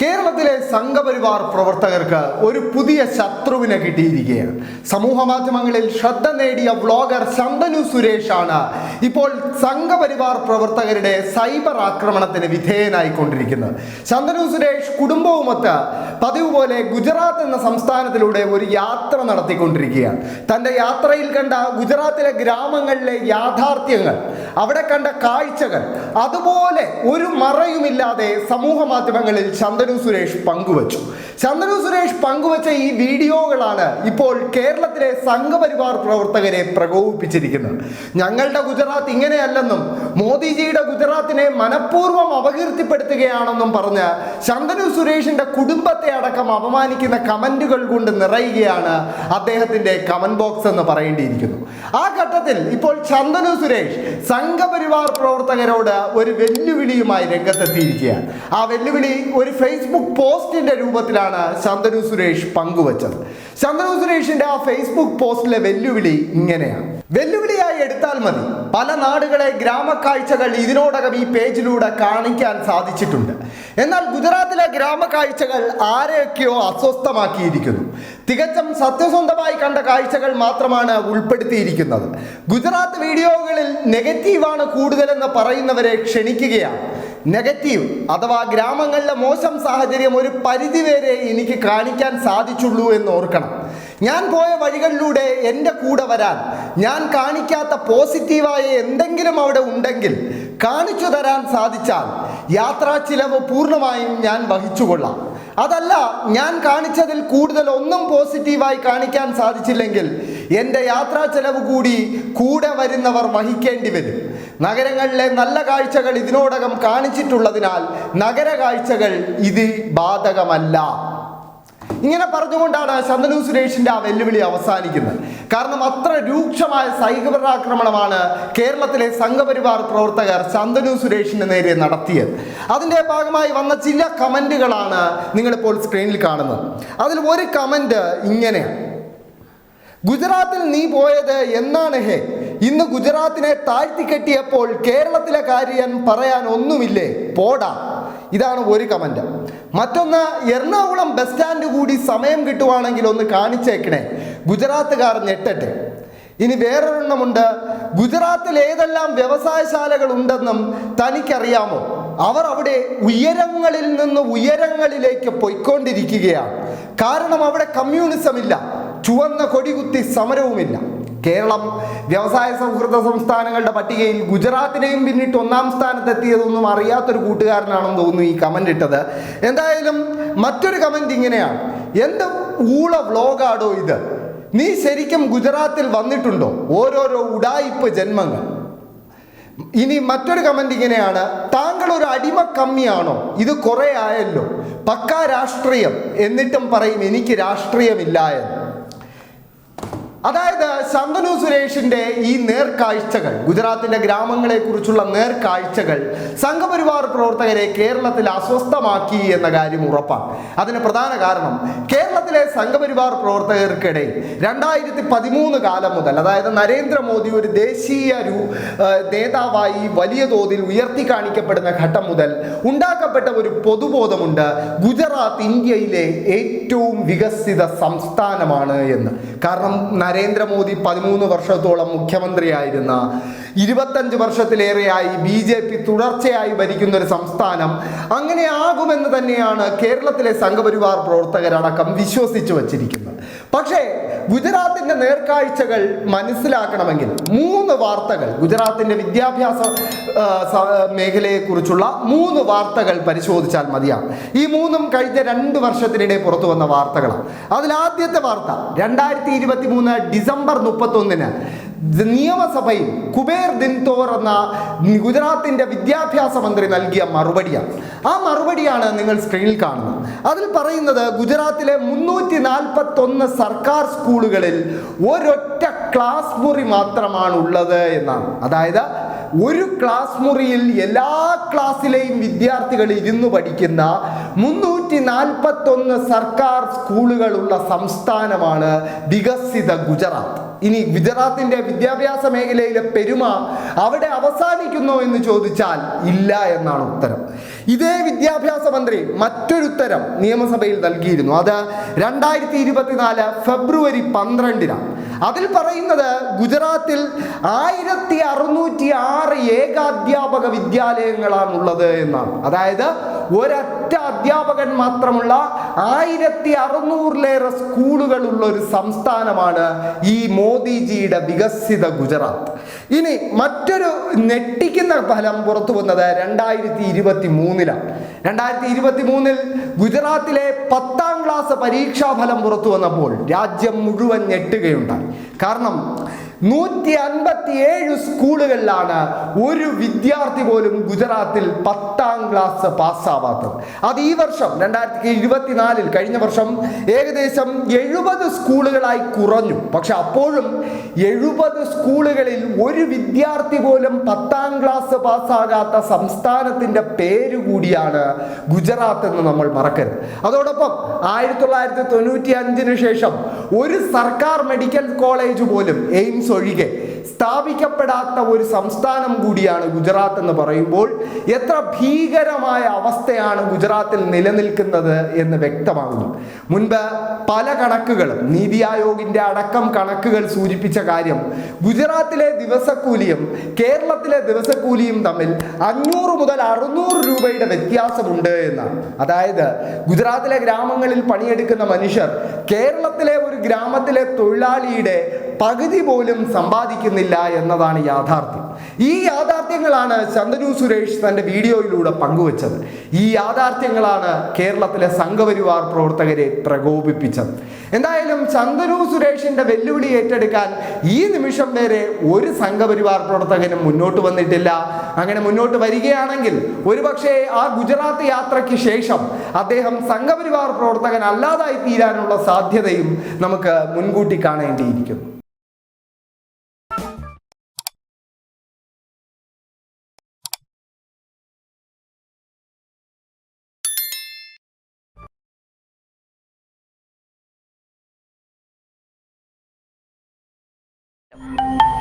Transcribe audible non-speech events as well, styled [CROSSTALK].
കേരളത്തിലെ സംഘപരിവാർ പ്രവർത്തകർക്ക് ഒരു പുതിയ ശത്രുവിനെ കിട്ടിയിരിക്കുകയാണ്. സമൂഹ മാധ്യമങ്ങളിൽ ശ്രദ്ധ നേടിയ വ്ളോഗർ ശന്തനു ആണ് ഇപ്പോൾ സംഘപരിവാർ പ്രവർത്തകരുടെ സൈബർ ആക്രമണത്തിന് വിധേയനായിക്കൊണ്ടിരിക്കുന്നത്. ശന്തനു സുരേഷ് കുടുംബവുമൊത്ത് പതിവ് പോലെ ഗുജറാത്ത് എന്ന സംസ്ഥാനത്തിലൂടെ ഒരു യാത്ര നടത്തിക്കൊണ്ടിരിക്കുകയാണ്. തന്റെ യാത്രയിൽ കണ്ട ഗുജറാത്തിലെ ഗ്രാമങ്ങളിലെ യാഥാർത്ഥ്യങ്ങൾ അവിടെ കണ്ട കാഴ്ചകൾ അതുപോലെ ഒരു മറയുമില്ലാതെ സമൂഹ മാധ്യമങ്ങളിൽ ശന്തനു സുരേഷ് പങ്കുവച്ചു. ശന്തനു സുരേഷ് പങ്കുവച്ച ഈ വീഡിയോകളാണ് ഇപ്പോൾ കേരളത്തിലെ സംഘപരിവാർ പ്രവർത്തകരെ പ്രകോപിപ്പിച്ചിരിക്കുന്നത്. ഞങ്ങളുടെ ഗുജറാത്ത് ഇങ്ങനെയല്ലെന്നും മോദിജിയുടെ ഗുജറാത്തിനെ മനഃപൂർവം അപകീർത്തിപ്പെടുത്തുകയാണെന്നും പറഞ്ഞ് ശന്തനു സുരേഷിന്റെ കുടുംബത്തെ അടക്കം അപമാനിക്കുന്ന കമന്റുകൾ കൊണ്ട് നിറയുകയാണ് അദ്ദേഹത്തിന്റെ കമന്റ് ബോക്സ് എന്ന് പറയേണ്ടിയിരിക്കുന്നു. ആ ഘട്ടത്തിൽ ഇപ്പോൾ ചന്ദനു സുരേഷ് സംഘപരിവാർ പ്രവർത്തകരോട് ഒരു വെല്ലുവിളിയുമായി രംഗത്തെത്തിയിരിക്കുകയാണ്. ആ വെല്ലുവിളി ഒരു ഫേസ്ബുക്ക് പോസ്റ്റിന്റെ രൂപത്തിലാണ് ശന്തനു സുരേഷ് പങ്കുവച്ചത്. ശന്തനു സുരേഷിന്റെ ആ ഫേസ്ബുക്ക് പോസ്റ്റിലെ വെല്ലുവിളി ഇങ്ങനെയാണ്. വെല്ലുവിളിയായി എടുത്താൽ മതി. പല നാടുകളെ ഗ്രാമക്കാഴ്ചകൾ ഇതിനോടകം ഈ പേജിലൂടെ കാണിക്കാൻ സാധിച്ചിട്ടുണ്ട്. എന്നാൽ ഗുജറാത്തിലെ ഗ്രാമക്കാഴ്ചകൾ ആരെയൊക്കെയോ അസ്വസ്ഥമാക്കിയിരിക്കുന്നു. തികച്ചും സത്യസന്ധമായി കണ്ട കാഴ്ചകൾ മാത്രമാണ് ഉൾപ്പെടുത്തിയിരിക്കുന്നത്. ഗുജറാത്ത് വീഡിയോകളിൽ നെഗറ്റീവാണ് കൂടുതലെന്ന് പറയുന്നവരെ ക്ഷണിക്കുകയാണ്. നെഗറ്റീവ് അഥവാ ഗ്രാമങ്ങളിലെ മോശം സാഹചര്യം ഒരു പരിധിവരെ എനിക്ക് കാണിക്കാൻ സാധിച്ചുള്ളൂ എന്ന് ഓർക്കണം. ഞാൻ പോയ വഴികളിലൂടെ എന്റെ കൂടെ വരാൻ ഞാൻ കാണിക്കാത്ത പോസിറ്റീവായ എന്തെങ്കിലും അവിടെ ഉണ്ടെങ്കിൽ കാണിച്ചു തരാൻ സാധിച്ചാൽ യാത്രാ ചിലവ് പൂർണമായും ഞാൻ വഹിച്ചുകൊള്ളാം. അതല്ല ഞാൻ കാണിച്ചതിൽ കൂടുതൽ ഒന്നും പോസിറ്റീവായി കാണിക്കാൻ സാധിച്ചില്ലെങ്കിൽ എന്റെ യാത്രാ ചെലവ് കൂടി കൂടെ വരുന്നവർ വഹിക്കേണ്ടി വരും. നഗരങ്ങളിലെ നല്ല കാഴ്ചകൾ ഇതിനോടകം കാണിച്ചിട്ടുള്ളതിനാൽ നഗര കാഴ്ചകൾ ഇത് ബാധകമല്ല. ഇങ്ങനെ പറഞ്ഞുകൊണ്ടാണ് ചന്ദനു സുരേഷിന്റെ ആ വെല്ലുവിളി അവസാനിക്കുന്നത്. കാരണം അത്ര രൂക്ഷമായ സൈബറാക്രമണമാണ് കേരളത്തിലെ സംഘപരിവാർ പ്രവർത്തകർ ചന്ദനു സുരേഷിന് നേരെ നടത്തിയത്. അതിന്റെ ഭാഗമായി വന്ന ചില കമന്റുകളാണ് നിങ്ങളിപ്പോൾ സ്ക്രീനിൽ കാണുന്നത്. അതിൽ ഒരു കമന്റ് ഇങ്ങനെയാണ്. ഗുജറാത്തിൽ നീ പോയത് എന്നാണ് ഹേ. ഇന്ന് ഗുജറാത്തിനെ താഴ്ത്തിക്കെട്ടിയപ്പോൾ കേരളത്തിലെ കാര്യം പറയാൻ ഒന്നുമില്ലേ? പോടാ. ഇതാണ് ഒരു കമന്റ്. മറ്റൊന്ന് എറണാകുളം ബസ് സ്റ്റാൻഡ് കൂടി സമയം കിട്ടുവാണെങ്കിൽ ഒന്ന് കാണിച്ചേക്കണേ. ഗുജറാത്തുകാർ ഞെട്ടട്ടെ. ഇനി വേറൊരെണ്ണമുണ്ട്. ഗുജറാത്തിൽ ഏതെല്ലാം വ്യവസായശാലകൾ ഉണ്ടെന്നും തനിക്കറിയാമോ? അവർ അവിടെ ഉയരങ്ങളിൽ നിന്ന് ഉയരങ്ങളിലേക്ക് പൊയ്ക്കൊണ്ടിരിക്കുകയാണ്. കാരണം അവിടെ കമ്മ്യൂണിസം ഇല്ല ചുവന്ന കൊടികുത്തി സമരവുമില്ല. കേരളം വ്യവസായ സൗഹൃദ സംസ്ഥാനങ്ങളുടെ പട്ടികയിൽ ഗുജറാത്തിനെയും പിന്നിട്ട് ഒന്നാം സ്ഥാനത്തെത്തിയതൊന്നും അറിയാത്തൊരു കൂട്ടുകാരനാണെന്ന് തോന്നുന്നു ഈ കമന്റ് ഇട്ടത്. എന്തായാലും മറ്റൊരു കമന്റ് ഇങ്ങനെയാണ്. എന്ത് ഊള വ്ലോഗാടോ ഇത്? നീ ശരിക്കും ഗുജറാത്തിൽ വന്നിട്ടുണ്ടോ? ഓരോരോ ഉടായിപ്പ് ജന്മങ്ങൾ. ഇനി മറ്റൊരു കമന്റ് ഇങ്ങനെയാണ്. താങ്കൾ ഒരു അടിമ കമ്മിയാണോ? ഇത് കുറേ ആയല്ലോ. പക്കാ രാഷ്ട്രീയം. എന്നിട്ടും പറയും എനിക്ക് രാഷ്ട്രീയമില്ല എന്ന്. അതായത് ശന്തനു സുരേഷിന്റെ ഈ നേർക്കാഴ്ചകൾ ഗുജറാത്തിന്റെ ഗ്രാമങ്ങളെ കുറിച്ചുള്ള നേർക്കാഴ്ചകൾ സംഘപരിവാർ പ്രവർത്തകരെ കേരളത്തിൽ അസ്വസ്ഥമാക്കി എന്ന കാര്യം ഉറപ്പാണ്. അതിന് പ്രധാന കാരണം കേരളത്തിലെ സംഘപരിവാർ പ്രവർത്തകർക്കിടയിൽ രണ്ടായിരത്തി പതിമൂന്ന് കാലം മുതൽ അതായത് നരേന്ദ്രമോദി ഒരു ദേശീയ ഒരു നേതാവായി വലിയ തോതിൽ ഉയർത്തി കാണിക്കപ്പെടുന്ന ഘട്ടം മുതൽ ഉണ്ടാക്കപ്പെട്ട ഒരു പൊതുബോധമുണ്ട് ഗുജറാത്ത് ഇന്ത്യയിലെ ഏറ്റവും വികസിത സംസ്ഥാനമാണ് എന്ന്. കാരണം നരേന്ദ്രമോദി പതിമൂന്ന് വർഷത്തോളം മുഖ്യമന്ത്രിയായിരുന്ന ഇരുപത്തഞ്ച് വർഷത്തിലേറെയായി ബി ജെ പി തുടർച്ചയായി ഭരിക്കുന്ന ഒരു സംസ്ഥാനം അങ്ങനെ ആകുമെന്ന് തന്നെയാണ് കേരളത്തിലെ സംഘപരിവാർ പ്രവർത്തകരടക്കം വിശ്വസിച്ചു വച്ചിരിക്കുന്നത്. പക്ഷേ ഗുജറാത്തിന്റെ നേർക്കാഴ്ചകൾ മനസ്സിലാക്കണമെങ്കിൽ മൂന്ന് വാർത്തകൾ ഗുജറാത്തിന്റെ വിദ്യാഭ്യാസ മേഖലയെ കുറിച്ചുള്ള മേഖലയെക്കുറിച്ചുള്ള മൂന്ന് വാർത്തകൾ പരിശോധിച്ചാൽ മതിയാവും. ഈ മൂന്നും കഴിഞ്ഞ രണ്ട് വർഷത്തിനിടെ പുറത്തു വന്ന വാർത്തകളാണ്. അതിൽ ആദ്യത്തെ വാർത്ത രണ്ടായിരത്തി ഇരുപത്തി മൂന്ന് ഡിസംബർ മുപ്പത്തൊന്നിന് നിയമസഭയിൽ കുബേർ ദിൻതോർ എന്ന ഗുജറാത്തിന്റെ വിദ്യാഭ്യാസ മന്ത്രി നൽകിയ മറുപടിയാണ്. ആ മറുപടിയാണ് നിങ്ങൾ സ്ക്രീനിൽ കാണുന്നത്. അതിൽ പറയുന്നത് ഗുജറാത്തിലെ മുന്നൂറ്റി നാൽപ്പത്തൊന്ന് സർക്കാർ സ്കൂളുകളിൽ ഒരൊറ്റ ക്ലാസ് മുറി മാത്രമാണ് ഉള്ളത് എന്നാണ്. അതായത് ഒരു ക്ലാസ് മുറിയിൽ എല്ലാ ക്ലാസ്സിലെയും വിദ്യാർത്ഥികൾ ഇരുന്ന് പഠിക്കുന്ന മുന്നൂറ്റി നാൽപ്പത്തൊന്ന് സർക്കാർ സ്കൂളുകളുള്ള സംസ്ഥാനമാണ് വികസിത ഗുജറാത്ത്. ഇനി ഗുജറാത്തിന്റെ വിദ്യാഭ്യാസ മേഖലയിലെ പെരുമ അവിടെ അവസാനിക്കുന്നു എന്ന് ചോദിച്ചാൽ ഇല്ല എന്നാണ് ഉത്തരം. ഇതേ വിദ്യാഭ്യാസ മന്ത്രി മറ്റൊരുത്തരം നിയമസഭയിൽ നൽകിയിരുന്നു. അത് രണ്ടായിരത്തി ഇരുപത്തിനാല് ഫെബ്രുവരി പന്ത്രണ്ടിനാണ്. [LAUGHS] അതിൽ പറയുന്നത് ഗുജറാത്തിൽ ആയിരത്തി അറുന്നൂറ്റി ആറ് ഏകാധ്യാപക വിദ്യാലയങ്ങളാണുള്ളത് എന്നാണ്. അതായത് ഒരൊറ്റ അധ്യാപകൻ മാത്രമുള്ള ആയിരത്തി അറുന്നൂറിലേറെ സ്കൂളുകളുള്ള ഒരു സംസ്ഥാനമാണ് ഈ മോദിജിയുടെ വികസിത ഗുജറാത്ത്. ഇനി മറ്റൊരു ഞെട്ടിക്കുന്ന ഫലം പുറത്തു വന്നത് രണ്ടായിരത്തി ഇരുപത്തി മൂന്നിലാണ് രണ്ടായിരത്തി ഇരുപത്തി മൂന്നിൽ ഗുജറാത്തിലെ പത്താം ക്ലാസ് പരീക്ഷാ ഫലം പുറത്തു വന്നപ്പോൾ രാജ്യം മുഴുവൻ ഞെട്ടുകയുണ്ടായി. കാരണം നൂറ്റി അൻപത്തി ഏഴ് സ്കൂളുകളിലാണ് ഒരു വിദ്യാർത്ഥി പോലും ഗുജറാത്തിൽ പത്താം ക്ലാസ് പാസ്സാവാത്തത്. അത് ഈ വർഷം രണ്ടായിരത്തി ഇരുപത്തിനാലിൽ കഴിഞ്ഞ വർഷം ഏകദേശം എഴുപത് സ്കൂളുകളായി കുറഞ്ഞു. പക്ഷെ അപ്പോഴും എഴുപത് സ്കൂളുകളിൽ ഒരു വിദ്യാർത്ഥി പോലും പത്താം ക്ലാസ് പാസ്സാകാത്ത സംസ്ഥാനത്തിന്റെ പേര് കൂടിയാണ് ഗുജറാത്ത് എന്ന് നമ്മൾ മറക്കരുത്. അതോടൊപ്പം ആയിരത്തി തൊള്ളായിരത്തി തൊണ്ണൂറ്റി അഞ്ചിന് ശേഷം ഒരു സർക്കാർ മെഡിക്കൽ കോളേജ് പോലും എയിംസ് ഒഴികെ സ്ഥാപിക്കപ്പെടാത്ത ഒരു സംസ്ഥാനം കൂടിയാണ് ഗുജറാത്ത് എന്ന് പറയുമ്പോൾ എത്ര ഭീകരമായ അവസ്ഥയാണ് ഗുജറാത്തിൽ നിലനിൽക്കുന്നത് എന്ന് വ്യക്തമാകുന്നു. മുൻപ് പല കണക്കുകളും നീതി ആയോഗിന്റെ അടക്കം കണക്കുകൾ സൂചിപ്പിച്ച കാര്യം ഗുജറാത്തിലെ ദിവസക്കൂലിയും കേരളത്തിലെ ദിവസക്കൂലിയും തമ്മിൽ അഞ്ഞൂറ് മുതൽ അറുന്നൂറ് രൂപയുടെ വ്യത്യാസമുണ്ട് എന്നാണ്. അതായത് ഗുജറാത്തിലെ ഗ്രാമങ്ങളിൽ പണിയെടുക്കുന്ന മനുഷ്യർ കേരളത്തിലെ ഒരു ഗ്രാമത്തിലെ തൊഴിലാളിയുടെ പകുതി പോലും സമ്പാദിക്കുന്നില്ല എന്നതാണ് യാഥാർത്ഥ്യം. ഈ യാഥാർത്ഥ്യങ്ങളാണ് ചന്ദനു സുരേഷ് തന്റെ വീഡിയോയിലൂടെ പങ്കുവച്ചത്. ഈ യാഥാർത്ഥ്യങ്ങളാണ് കേരളത്തിലെ സംഘപരിവാർ പ്രവർത്തകരെ പ്രകോപിപ്പിച്ചത്. എന്തായാലും ചന്ദനു സുരേഷിന്റെ വെല്ലുവിളി ഏറ്റെടുക്കാൻ ഈ നിമിഷം വരെ ഒരു സംഘപരിവാർ പ്രവർത്തകനും മുന്നോട്ട് വന്നിട്ടില്ല. അങ്ങനെ മുന്നോട്ട് വരികയാണെങ്കിൽ ഒരുപക്ഷെ ആ ഗുജറാത്ത് യാത്രയ്ക്ക് ശേഷം അദ്ദേഹം സംഘപരിവാർ പ്രവർത്തകൻ അല്ലാതായി തീരാനുള്ള സാധ്യതയും നമുക്ക് മുൻകൂട്ടി കാണേണ്ടിയിരിക്കുന്നു. Yep.